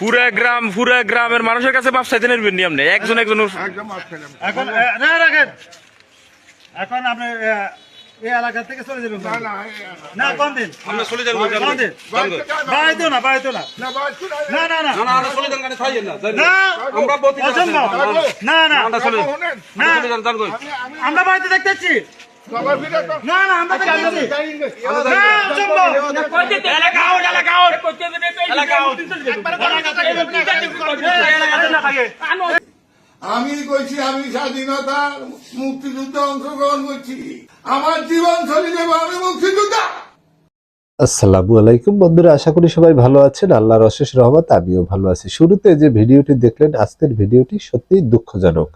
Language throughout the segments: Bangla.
পুরা গ্রাম পুরা গ্রামের মানুষের কাছে মাপ চাইতে নেবেন নি আপনি একজন একজন এখন না রাখেন। এখন আপনি এই এলাকা থেকে চলে যাবেন না না না কোন দিন। আমরা চলে যাব কোন দিন। বাড়াইতো না বাড়াইতো না। না না না না। না চলে যান গাড়ি ছাড়িয়ে না না আমরা বতি না না আমরা চলে না। চলে যান যান কই আমরা বাড়িতে দেখতেছি। না না আমরা দেখতেছি। না অসম্ভব এলাকা আউট এলাকা আউট এলাকা আউট আমি কইছি আমি স্বাধীনতার মুক্তিযুদ্ধে অংশগ্রহণ করছি। আমার জীবন চলে যাব আমি মুক্তিযোদ্ধা। আসসালামু আলাইকুম বন্ধুরা আশা করি সবাই ভালো আছেন। আল্লাহর অশেষ রহমত আমিও ভালো আছি। শুরুতে যে ভিডিওটি দেখলেন আজকের ভিডিওটি সত্যিই দুঃখজনক।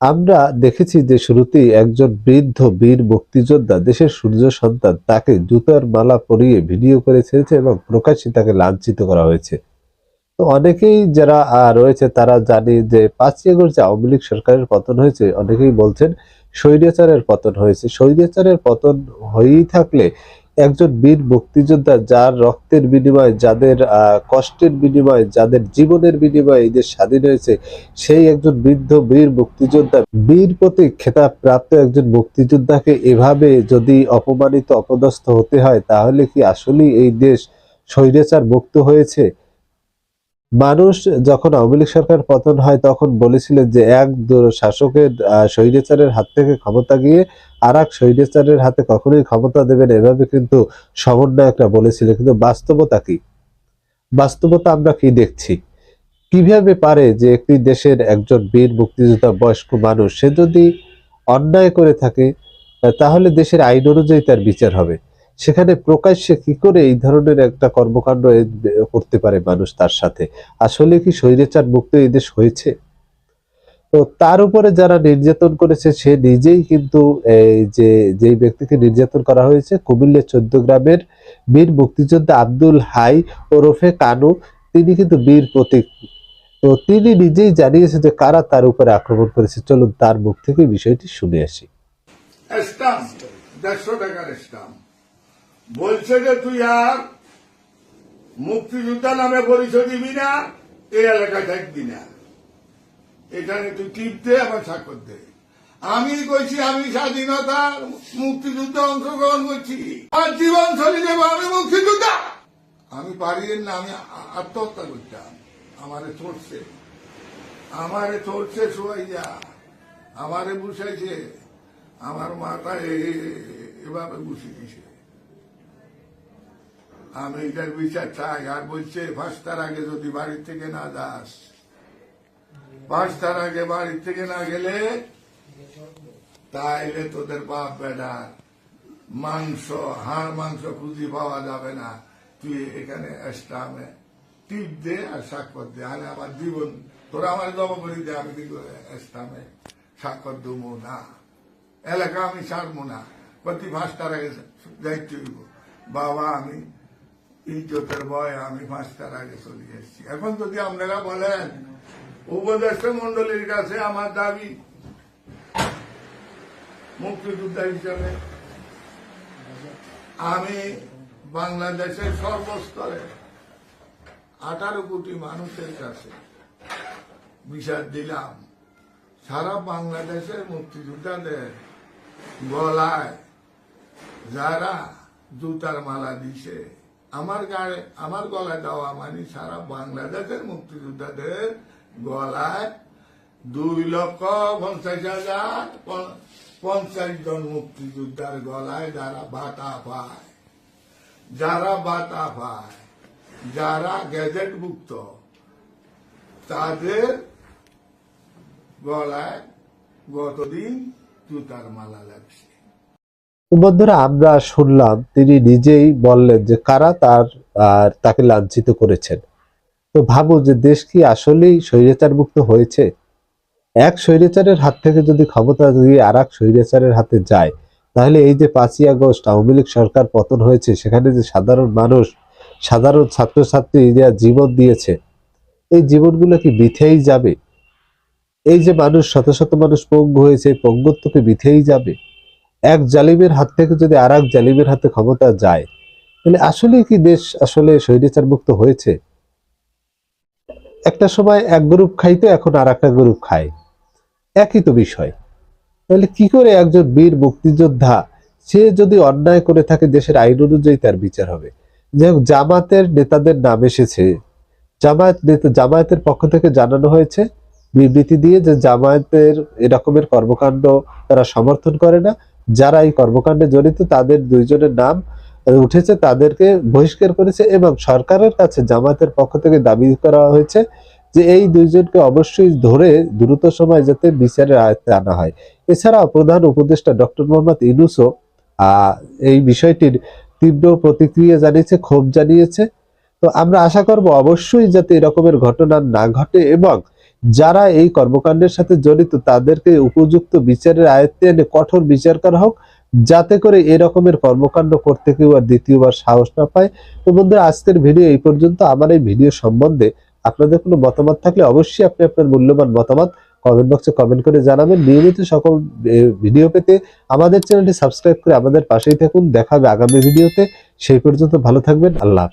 আমরা দেখেছি যে শুরুতেই একজন বৃদ্ধ বীর মুক্তিযোদ্ধা দেশের সূর্য সন্তান তাকে জুতার মালা পরিয়ে ভিডিও করে ছেড়েছে এবং প্রকাশ্যে তাকে লাঞ্ছিত করা হয়েছে। তো অনেকেই যারা রয়েছে তারা জানে যে পাঁচই আগস্ট যে আওয়ামী লীগ সরকারের পতন হয়েছে, অনেকেই বলছেন স্বৈরাচারের পতন হয়েছে। স্বৈরাচারের পতন হয়েই থাকলে একজন বীর মুক্তিযোদ্ধা যার রক্তের বিনিময়ে, যাদের কষ্টের বিনিময়ে, যাদের জীবনের বিনিময়ে এই দেশ স্বাধীন হয়েছে, সেই একজন বৃদ্ধ বীর মুক্তিযোদ্ধা, বীর প্রতি খেতাব প্রাপ্ত একজন মুক্তিযোদ্ধাকে এভাবে যদি অপমানিত, অপদস্থ হতে হয়, তাহলে কি আসলেই এই দেশ স্বৈরাচার মুক্ত হয়েছে? মানুষ যখন আওয়ামী লীগ সরকার পতন হয়, তখন বলেছিলেন যে এক শাসকের স্বৈরাচারের হাত থেকে ক্ষমতা গিয়ে আর এক স্বৈরাচারের হাতে কখনোই ক্ষমতা দেবেন এভাবে কিন্তু সমন্বয়করা বলেছিল কিন্তু বাস্তবতা কি? বাস্তবতা আমরা কি দেখছি? কীভাবে পারে যে একটি দেশের একজন বীর মুক্তিযোদ্ধা বয়স্ক মানুষ, সে যদি অন্যায় করে থাকে, তাহলে দেশের আইন অনুযায়ী তার বিচার হবে। সেখানে প্রকাশ্যে কি করে এই ধরনের একটা কর্মকাণ্ড করতে পারে মানুষ তার সাথে? আসলে কি স্বৈরাচার মুক্ত এই দেশ হয়েছে? তো তার উপরে যারা নির্যাতন করেছে, সে নিজেই কিন্তু এই যে, যেই ব্যক্তিকে নির্যাতন করা হয়েছে, কুমিল্লা চোদ্দ গ্রামের বীর মুক্তিযোদ্ধা আব্দুল হাই ওরফে কানু, তিনি কিন্তু বীর প্রতীক। তো তিনি নিজেই জানিয়েছে যে কারা তার উপরে আক্রমণ করেছে। চলুন তার মুখ থেকে বিষয়টি শুনে আসি। দেড়শো টাকার স্টাম্প। বলছে যে তুই আর মুক্তিযোদ্ধা নামে পরিচয় দিবি না, এই এলাকায় থাকবি না। এখানে তুই টিপ দে, আবার স্বাক্ষর দে। আমি কইছি, আমি স্বাধীনতার মুক্তিযুদ্ধে অংশগ্রহণ করছি। আমার জীবন চলে যাব আমি মুক্তিযোদ্ধা। আমি পারি না আমি আত্মহত্যা করতাম। আমারে চড়ছে আমারে চড়ছে সোয়াইয়া। আমারে বুঝাইছে আমার মাথায় এভাবে দিছে আমি এটার বিচার চাই, আর বলছে পাঁচটার আগে যদি বাড়ি থেকে না যাস। পাঁচটার আগে বাড়ি থেকে না গেলে, তাইলে তোদের বাপ বেটার মাংস, হাড় মাংস খুঁজি পাওয়া যাবে না। তুই এখানে স্টামে টিপ দে আর স্বাক্ষর দে। আরে আমার জীবন, তোরা আমার জব করি দে, আমি কিন্তু স্টামে স্বাক্ষর দেবো না। এলাকা আমি ছাড়বো না। প্রতি পাঁচটার আগে যাইতে হইব। বাবা, আমি ইজ্জতের ভয় আমি পাঁচটার আগে চলে এসেছি। এখন যদি আপনারা বলেন, উপদেষ্টা মন্ডলীর কাছে আমার দাবি, মুক্তিযোদ্ধা হিসাবে, আমি বাংলাদেশের সর্বস্তরে আঠারো কোটি মানুষের কাছে বিচার দিলাম। সারা বাংলাদেশের মুক্তিযোদ্ধাদের গলায় যারা জুতার মালা দিছে আমার গায়ে, আমার গলায় দেওয়া মানে সারা বাংলাদেশের মুক্তিযোদ্ধাদের গলায় দুই লক্ষ পঞ্চাশ হাজার পঞ্চাশ জন মুক্তিযোদ্ধার গলায় যারা বাতা পায়, যারা বাতা পায়, যারা গ্যাজেটভুক্ত তাদের গলায় গতদিন জুতার মালা লাগছে। বন্ধুরা আমরা শুনলাম, তিনি নিজেই বললেন যে কারা তার আর তাকে লাঞ্ছিত করেছেন। তো ভাবো যে দেশ কি আসলেই স্বৈরাচার মুক্ত হয়েছে? এক স্বৈরাচারের হাত থেকে যদি ক্ষমতা দিয়ে আর এক স্বৈরাচারের হাতে যায়, তাহলে এই যে পাঁচই আগস্ট আওয়ামী লীগ সরকার পতন হয়েছে, সেখানে যে সাধারণ মানুষ, সাধারণ ছাত্রছাত্রী যারা জীবন দিয়েছে, এই জীবনগুলো কি বিথেই যাবে? এই যে মানুষ, শত শত মানুষ পঙ্গু হয়েছে পঙ্গুত্বকে বিথেই যাবে? এক জালিমের হাত থেকে যদি আর এক জালিমের হাতে ক্ষমতা যায়, তাহলে আসলে কি দেশ আসলে স্বৈরাচার মুক্ত হয়েছে? একটা সময় এক গ্রুপ খাইতো, এখন আর একটা গ্রুপ খায়। একই তো বিষয়। তাহলে কি করে একজন বীর মুক্তিযোদ্ধা, সে যদি অন্যায় করে থাকে দেশের আইন অনুযায়ী তার বিচার হবে? যাই জামাতের নেতাদের নাম এসেছে। জামায়াত নেতা, জামায়াতের পক্ষ থেকে জানানো হয়েছে বিবৃতি দিয়ে যে জামায়াতের এরকমের কর্মকাণ্ড তারা সমর্থন করে না। যারা এই কর্মকাণ্ডে জড়িত, তাদের দুইজনের নাম উঠেছে, তাদেরকে বহিষ্কার করেছে এবং সরকারের কাছে জামায়াতের পক্ষ থেকে দাবি করা হয়েছে যে এই দুইজনকে অবশ্যই ধরে দ্রুত সময় যাতে বিচারের আয়ত্তে আনা হয়। এছাড়াও প্রধান উপদেষ্টা ডক্টর মোহাম্মদ ইনুসও এই বিষয়টির তীব্র প্রতিক্রিয়া জানিয়েছে, ক্ষোভ জানিয়েছে। তো আমরা আশা করব অবশ্যই যাতে এরকমের ঘটনা না ঘটে এবং যারা এই কর্মকাণ্ডের সাথে জড়িত, তাদেরকে উপযুক্ত বিচারের আয়ত্তে এনে কঠোর বিচার করা হোক, যাতে করে এরকমের কর্মকাণ্ড করতে কেউ আর দ্বিতীয়বার সাহস না পায়। তো বন্ধুরা, আজকের ভিডিও এই পর্যন্ত। আমার এই ভিডিও সম্বন্ধে আপনাদের কোনো মতামত থাকলে অবশ্যই আপনি আপনার মূল্যবান মতামত কমেন্ট বক্সে কমেন্ট করে জানাবেন। নিয়মিত সকল ভিডিও পেতে আমাদের চ্যানেলটি সাবস্ক্রাইব করে আমাদের পাশেই থাকুন। দেখা হবে আগামী ভিডিওতে। সেই পর্যন্ত ভালো থাকবেন। আল্লাহ।